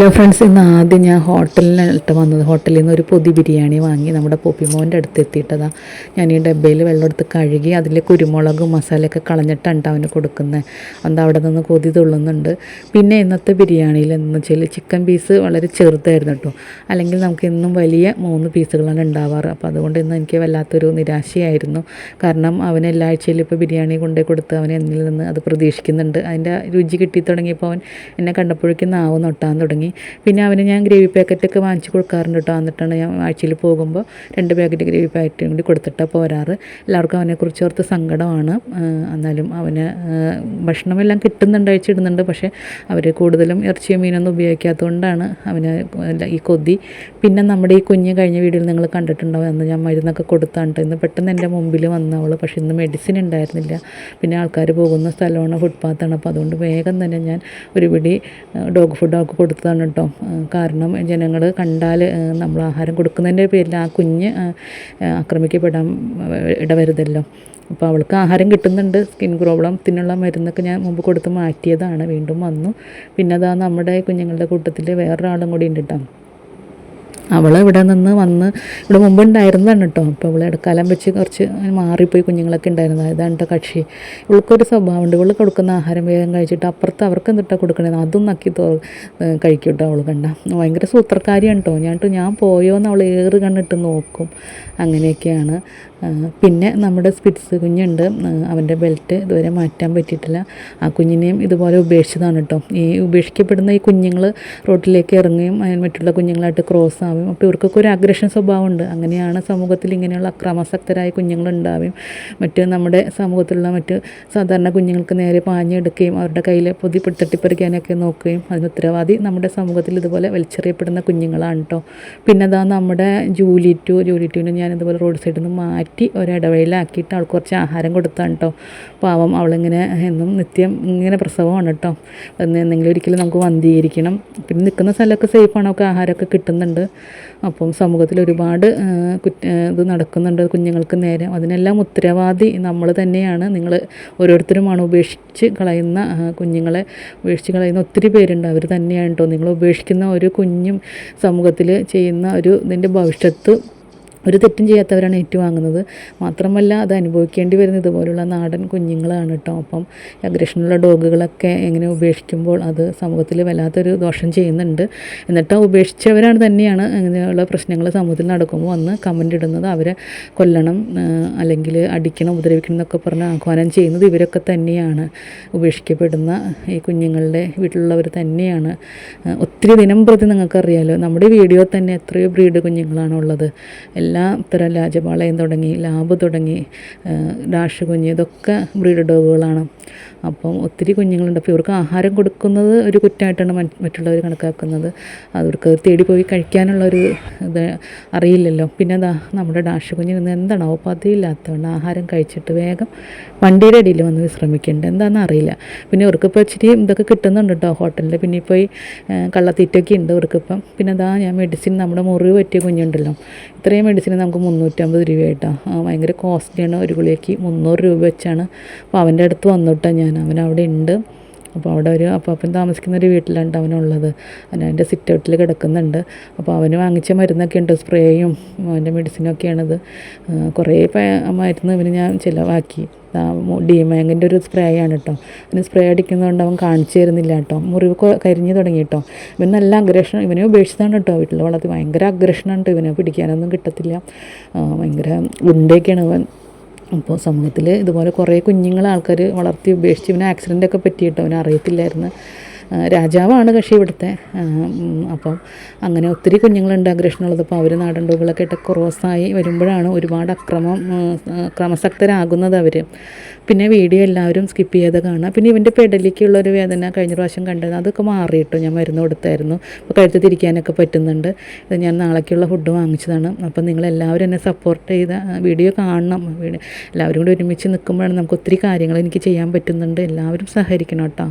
Hello friends ഇന്ന് ആദ്യം ഞാൻ ഹോട്ടലിനായിട്ട് വന്നത്. ഹോട്ടലിൽ നിന്ന് ഒരു പൊതി ബിരിയാണി വാങ്ങി നമ്മുടെ പോപ്പിമോന്റെ അടുത്ത് എത്തിയിട്ടതാ. ഞാൻ ഈ ഡബ്ബയിൽ വെള്ളം എടുത്ത് കഴുകി അതിൽ കുരുമുളകും മസാലയൊക്കെ കളഞ്ഞിട്ടാണ് അവന് കൊടുക്കുന്നത്. എന്താ അവിടെ നിന്ന് കൊതി തുള്ളുന്നുണ്ട്. പിന്നെ ഇന്നത്തെ ബിരിയാണിയിൽ എന്ന് വെച്ചാൽ ചിക്കൻ പീസ് വളരെ ചെറുതായിരുന്നു കേട്ടോ. അല്ലെങ്കിൽ നമുക്ക് ഇന്നും വലിയ മൂന്ന് പീസുകളാണ് ഉണ്ടാവാറ്. അപ്പോൾ അതുകൊണ്ട് ഇന്ന് എനിക്ക് വല്ലാത്തൊരു നിരാശയായിരുന്നു. കാരണം അവൻ എല്ലാ ആഴ്ചയിലും ഇപ്പോൾ ബിരിയാണി കൊണ്ടേ കൊടുത്ത് അവൻ എന്നിൽ നിന്ന് അത് പ്രതീക്ഷിക്കുന്നുണ്ട്. അതിന്റെ രുചി കിട്ടി തുടങ്ങിയപ്പോൾ അവൻ എന്നെ കണ്ടപ്പോഴേക്കും നാവ് നൊട്ടാൻ തുടങ്ങി. പിന്നെ അവന് ഞാൻ ഗ്രേവി പാക്കറ്റൊക്കെ വാങ്ങിച്ച് കൊടുക്കാറുണ്ട് കേട്ടോ. എന്നിട്ടാണ് ഞാൻ ആഴ്ചയിൽ പോകുമ്പോൾ രണ്ട് പാക്കറ്റ് ഗ്രേവി പാക്കറ്റ് കൂടി കൊടുത്തിട്ടാണ് പോരാറ്. എല്ലാവർക്കും അവനെക്കുറിച്ച് ഓർത്ത് സങ്കടമാണ്. എന്നാലും അവന് ഭക്ഷണമെല്ലാം കിട്ടുന്നുണ്ട് അയച്ചിടുന്നുണ്ട് പക്ഷേ അവർ കൂടുതലും ഇറച്ചിയും മീനൊന്നും ഉപയോഗിക്കാത്തത് കൊണ്ടാണ് അവന് ഈ കൊതി. പിന്നെ നമ്മുടെ ഈ കുഞ്ഞ് കഴിഞ്ഞ വീഡിയോയിൽ നിങ്ങൾ കണ്ടിട്ടുണ്ടാവും. എന്ന് ഞാൻ മരുന്നൊക്കെ കൊടുത്താണ് ഇന്ന് പെട്ടെന്ന് എന്റെ മുമ്പിൽ വന്നവൾ പക്ഷേ ഇന്ന് മെഡിസിൻ ഉണ്ടായിരുന്നില്ല. പിന്നെ ആൾക്കാർ പോകുന്ന സ്ഥലമാണ് ഫുട്പാത്താണ് അപ്പോൾ അതുകൊണ്ട് വേഗം തന്നെ ഞാൻ ഒരു ഡോഗ് ഫുഡ് അവൾക്ക് കൊടുത്തതാണ് കേട്ടോ കാരണം ജനങ്ങൾ കണ്ടാൽ നമ്മൾ ആഹാരം കൊടുക്കുന്നതിന്റെ പേരിൽ ആ കുഞ്ഞ് ആക്രമിക്കപ്പെടാൻ ഇടവരുതല്ലോ. അപ്പോൾ അവൾക്ക് ആഹാരം കിട്ടുന്നുണ്ട് സ്കിൻ പ്രോബ്ലം പ്രോബ്ലത്തിനുള്ള മരുന്നൊക്കെ ഞാൻ മുമ്പ് കൊടുത്ത് മാറ്റിയതാണ് വീണ്ടും വന്നു. പിന്നെ അതാ നമ്മുടെ കുഞ്ഞുങ്ങളുടെ കൂട്ടത്തിൽ വേറൊരാളും കൂടി ഉണ്ട് കേട്ടോ അവൾ ഇവിടെ നിന്ന് വന്ന് ഇവിടെ മുമ്പ് ഉണ്ടായിരുന്നതാണ് കേട്ടോ അപ്പോൾ അവൾ ഇടക്കാലം വെച്ച് കുറച്ച് മാറിപ്പോയി കുഞ്ഞുങ്ങളൊക്കെ ഉണ്ടായിരുന്നു. അതാണ് കേട്ടോ കക്ഷി. ഇവൾക്കൊരു സ്വഭാവമുണ്ട് ഇവൾ കൊടുക്കുന്ന ആഹാരം വേഗം കഴിച്ചിട്ട് അപ്പുറത്ത് അവർക്ക് എന്തിട്ടാ കൊടുക്കണേ? അതും നക്കി തോ കഴിക്കും കേട്ടോ അവൾ കണ്ട. ഭയങ്കര സൂത്രക്കാരിയാണ് കേട്ടോ ഞാൻ ഞാൻ പോയോ എന്ന് അവൾ ഏറ് കണ്ണിട്ട് നോക്കും. അങ്ങനെയൊക്കെയാണ്. പിന്നെ നമ്മുടെ സ്പിറ്റ്സ് കുഞ്ഞുണ്ട്. അവന്റെ ബെൽറ്റ് ഇതുവരെ മാറ്റാൻ പറ്റിയിട്ടില്ല. ആ കുഞ്ഞിനെയും ഇതുപോലെ ഉപേക്ഷിച്ചതാണ് കേട്ടോ. ഈ ഉപേക്ഷിക്കപ്പെടുന്ന ഈ കുഞ്ഞുങ്ങൾ റോട്ടിലേക്ക് ഇറങ്ങുകയും മറ്റുള്ള കുഞ്ഞുങ്ങളായിട്ട് ക്രോസ് ആവുകയും അപ്പോൾ ഇവർക്കൊക്കെ ഒരു അഗ്രഷൻ സ്വഭാവമുണ്ട്. അങ്ങനെയാണ് സമൂഹത്തിൽ ഇങ്ങനെയുള്ള അക്രമാസക്തരായ കുഞ്ഞുങ്ങളുണ്ടാവുകയും മറ്റ് നമ്മുടെ സമൂഹത്തിലുള്ള മറ്റ് സാധാരണ കുഞ്ഞുങ്ങൾക്ക് നേരെ പാഞ്ഞെടുക്കുകയും അവരുടെ കയ്യിൽ പൊതി തട്ടിപ്പറിക്കാനൊക്കെ നോക്കുകയും അതിന് ഉത്തരവാദി നമ്മുടെ സമൂഹത്തിൽ ഇതുപോലെ വലിച്ചെറിയപ്പെടുന്ന കുഞ്ഞുങ്ങളാണ് കേട്ടോ. പിന്നെ അതാ നമ്മുടെ ജൂലി ടു ജൂലി ഞാൻ ഇതുപോലെ റോഡ് സൈഡിൽ നിന്ന് മാറ്റി ഒരിടവയിലാക്കിയിട്ട് അവൾക്ക് കുറച്ച് ആഹാരം കൊടുത്താണ് കേട്ടോ പാവം അവളിങ്ങനെ എന്നും നിത്യം ഇങ്ങനെ പ്രസവമാണ് കേട്ടോ എന്ന് എന്തെങ്കിലും ഒരിക്കലും നമുക്ക് വന്ധീകരിക്കണം. പിന്നെ നിൽക്കുന്ന സ്ഥലമൊക്കെ സേഫാണ് അവൾക്ക് ആഹാരമൊക്കെ കിട്ടുന്നുണ്ട്. അപ്പം സമൂഹത്തിൽ ഒരുപാട് കുറ്റ ഇത് നടക്കുന്നുണ്ട് കുഞ്ഞുങ്ങൾക്ക് നേരെ. അതിനെല്ലാം ഉത്തരവാദി നമ്മൾ തന്നെയാണ്. നിങ്ങൾ ഓരോരുത്തരുമാണ് ഉപേക്ഷിച്ച് കളയുന്ന കുഞ്ഞുങ്ങളെ ഉപേക്ഷിച്ച് കളയുന്ന ഒത്തിരി പേരുണ്ട്. അവർ തന്നെയാണ് കേട്ടോ നിങ്ങൾ ഉപേക്ഷിക്കുന്ന ഒരു കുഞ്ഞും സമൂഹത്തിൽ ചെയ്യുന്ന ഒരു ഇതിന്റെ ഭവിഷ്യത്ത് ഒരു തെറ്റും ചെയ്യാത്തവരാണ് ഏറ്റുവാങ്ങുന്നത്. മാത്രമല്ല അത് അനുഭവിക്കേണ്ടി വരുന്ന ഇതുപോലുള്ള നാടൻ കുഞ്ഞുങ്ങളാണ് കേട്ടോ അപ്പം അഗ്രഷനുള്ള ഡോഗുകളൊക്കെ എങ്ങനെ ഉപേക്ഷിക്കുമ്പോൾ അത് സമൂഹത്തിൽ വല്ലാത്തൊരു ദോഷം ചെയ്യുന്നുണ്ട്. എന്നിട്ട് ഉപേക്ഷിച്ചവരാണ് തന്നെയാണ് അങ്ങനെയുള്ള പ്രശ്നങ്ങൾ സമൂഹത്തിൽ നടക്കുമ്പോൾ വന്ന് കമന്റ് ഇടുന്നത്. അവരെ കൊല്ലണം അല്ലെങ്കിൽ അടിക്കണം ഉപദ്രവിക്കണം എന്നൊക്കെ പറഞ്ഞ് ആഹ്വാനം ചെയ്യുന്നത് ഇവരൊക്കെ തന്നെയാണ്. ഉപേക്ഷിക്കപ്പെടുന്ന ഈ കുഞ്ഞുങ്ങളുടെ വീട്ടിലുള്ളവർ തന്നെയാണ്. ഒത്തിരി ദിനം പ്രതി നിങ്ങൾക്കറിയാലോ നമ്മുടെ വീഡിയോ തന്നെ എത്രയോ ബ്രീഡ് കുഞ്ഞുങ്ങളാണ് ഉള്ളത്. എല്ലാ തരം രാജപാളയം തുടങ്ങി ലാബ് തുടങ്ങി രാഷ് കുഞ്ഞ് ഇതൊക്കെ ബ്രീഡ് ഡോഗുകളാണ്. അപ്പം ഒത്തിരി കുഞ്ഞുങ്ങളുണ്ട്. അപ്പോൾ ഇവർക്ക് ആഹാരം കൊടുക്കുന്നത് ഒരു കുറ്റമായിട്ടാണ് മറ്റ് മറ്റുള്ളവർ കണക്കാക്കുന്നത്. അവർക്ക് തേടി പോയി കഴിക്കാനുള്ളൊരു ഇത് അറിയില്ലല്ലോ. പിന്നെ അതാ നമ്മുടെ ഡാഷ് കുഞ്ഞിന് ഇന്ന് എന്താണോ പതിയില്ലാത്തതുകൊണ്ട് ആഹാരം കഴിച്ചിട്ട് വേഗം വണ്ടിയുടെ അടിയിൽ വന്ന് വിശ്രമിക്കുന്നുണ്ട് എന്താണെന്ന് അറിയില്ല. പിന്നെ ഇവർക്കിപ്പോൾ ഇച്ചിരി ഇതൊക്കെ കിട്ടുന്നുണ്ട് കേട്ടോ ഹോട്ടലിൽ. പിന്നെ ഇപ്പോൾ ഈ കള്ളത്തീറ്റൊക്കെ ഉണ്ട് ഇവർക്കിപ്പം. പിന്നെ അതാ ഞാൻ മെഡിസിൻ നമ്മുടെ മുറിവ് പറ്റിയ കുഞ്ഞുണ്ടല്ലോ. ഇത്രയും മെഡിസിൻ നമുക്ക് മുന്നൂറ്റമ്പത് രൂപയായിട്ടാണ് ഭയങ്കര കോസ്റ്റ്ലിയാണ് ഒരു ഗുളികയ്ക്ക് മുന്നൂറ് രൂപ വെച്ചാണ്. അപ്പോൾ അവന്റെ അടുത്ത് വന്നിട്ടാണ് ഞാൻ. അവൻ അവിടെ ഉണ്ട്. അപ്പോൾ അവിടെ ഒരു അപ്പാപ്പൻ താമസിക്കുന്ന ഒരു വീട്ടിലാണ് അവനുള്ളത് അവൻ അതിന്റെ സിറ്റ് ഔട്ടിൽ കിടക്കുന്നുണ്ട്. അപ്പോൾ അവന് വാങ്ങിച്ച മരുന്നൊക്കെ ഉണ്ട്. സ്പ്രേയും അവന്റെ മെഡിസിനൊക്കെയാണത് കുറേ മരുന്ന് ഇവന് ഞാൻ ചിലവാക്കി. ഡിമാങ്ങിന്റെ ഒരു സ്പ്രേ ആണ് കേട്ടോ. അവന് സ്പ്രേ അടിക്കുന്നതുകൊണ്ട് അവൻ കാണിച്ചു തരുന്നില്ല കേട്ടോ. മുറിവ് കരിഞ്ഞു തുടങ്ങി കേട്ടോ. ഇവൻ നല്ല അഗ്രഷൻ ഇവനെ ഉപേക്ഷിച്ചതാണ് കേട്ടോ വീട്ടിൽ വളർത്തി. ഭയങ്കര അഗ്രഷനാണ് ഇവനെ പിടിക്കാനൊന്നും കിട്ടത്തില്ല. ഭയങ്കര ഉണ്ടയൊക്കെയാണ് അവൻ. അപ്പോൾ സമൂഹത്തിൽ ഇതുപോലെ കുറേ കുഞ്ഞുങ്ങളെ ആൾക്കാർ വളർത്തി ഉപേക്ഷിച്ച് ഇവന് ആക്സിഡന്റൊക്കെ പറ്റിയിട്ട് അവന് അറിയത്തില്ലായിരുന്നു. ആ, രാജാവാണ് കക്ഷി ഇവിടുത്തെ. അപ്പം അങ്ങനെ ഒത്തിരി കുഞ്ഞുങ്ങളുണ്ട് അഗ്രഷനുള്ളത് അപ്പോൾ അവർ നാടൻ ഡോഗുകളൊക്കെ ഇട്ട് ക്രോസായി വരുമ്പോഴാണ് ഒരുപാട് അക്രമം ക്രമസക്തരാകുന്നത് അവർ പിന്നെ വീഡിയോ എല്ലാവരും സ്കിപ്പ് ചെയ്ത് കാണുക പിന്നെ ഇവന്റെ പെടലിക്കുള്ളൊരു വേദന കഴിഞ്ഞ പ്രാവശ്യം കണ്ടത് അതൊക്കെ മാറിയിട്ടു. ഞാൻ മരുന്ന് കൊടുത്തായിരുന്നു. അപ്പോൾ കഴുത്ത് തിരിക്കാനൊക്കെ പറ്റുന്നുണ്ട്. ഇത് ഞാൻ നാളേക്കുള്ള ഫുഡ് വാങ്ങിച്ചതാണ്. അപ്പം നിങ്ങളെല്ലാവരും എന്നെ സപ്പോർട്ട് ചെയ്ത വീഡിയോ കാണണം. എല്ലാവരും കൂടി ഒരുമിച്ച് നിൽക്കുമ്പോഴാണ് നമുക്ക് ഒത്തിരി കാര്യങ്ങൾ എനിക്ക് ചെയ്യാൻ പറ്റുന്നുണ്ട്. എല്ലാവരും സഹകരിക്കണം കേട്ടോ.